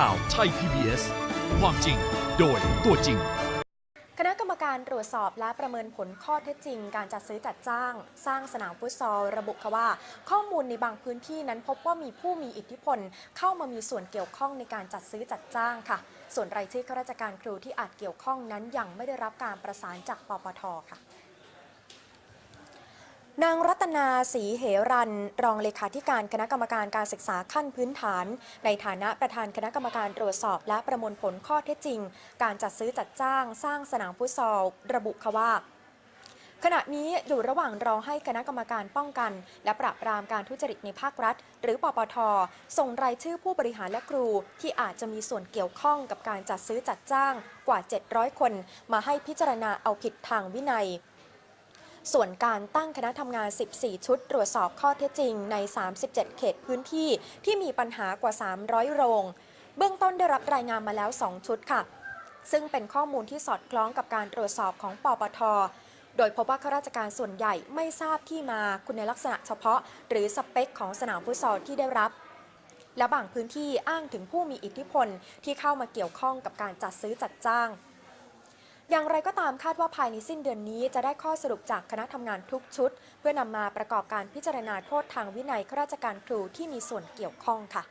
ข่าวไทย PBS ความจริงโดยตัวจริง คณะกรรมการตรวจสอบและประเมินผลข้อเท็จจริง การจัดซื้อจัดจ้าง สร้างสนามฟุตซอล ระบุค่ะว่า ข้อมูลในบางพื้นที่นั้นพบว่ามีผู้มีอิทธิพล เข้ามามีส่วนเกี่ยวข้องในการจัดซื้อจัดจ้างค่ะ ส่วนรายชื่อข้าราชการครูที่อาจเกี่ยวข้องนั้นยังไม่ได้รับการประสานจากปปทค่ะ นางรัตนาศรีเหรัน รองเลขาธิการคณะกรรมการการศึกษาขั้นพื้นฐาน ในฐานะประธานคณะกรรมการตรวจสอบ และประมวลผลข้อเท็จจริง การจัดซื้อจัดจ้าง สร้างสนามฟุตซอลระบุค่ะว่าขณะนี้อยู่ระหว่างรอให้คณะกรรมการป้องกัน และปราบปรามการทุจริตในภาครัฐ หรือปปท ส่งรายชื่อผู้บริหารและครูที่อาจจะมีส่วนเกี่ยวข้องกับการจัดซื้อจัดจ้างกว่า 700 คน มาให้พิจารณาเอาผิดทางวินัย ส่วนการตั้งคณะทำงาน 14 ชุด ตรวจสอบข้อเท็จจริงใน 37 เขตพื้นที่ที่มีปัญหากว่า 300 โรง เบื้องต้นได้รับรายงานมาแล้ว 2 ชุดค่ะ ซึ่งเป็นข้อมูลที่สอดคล้องกับการตรวจสอบของปปทโดยพบว่าข้าราชการส่วนใหญ่ไม่ทราบที่มาคุณลักษณะเฉพาะ หรือสเปคของสนามฟุตซอลที่ได้รับ และบางพื้นที่อ้างถึงผู้มีอิทธิพลที่เข้ามาเกี่ยวข้องกับการจัดซื้อจัดจ้าง อย่างไรก็ตามคาดว่าภายในสิ้นเดือนนี้จะได้ข้อสรุปจากคณะทำงานทุกชุด เพื่อนำมาประกอบการพิจารณาโทษทางวินัยข้าราชการครูที่มีส่วนเกี่ยวข้องค่ะ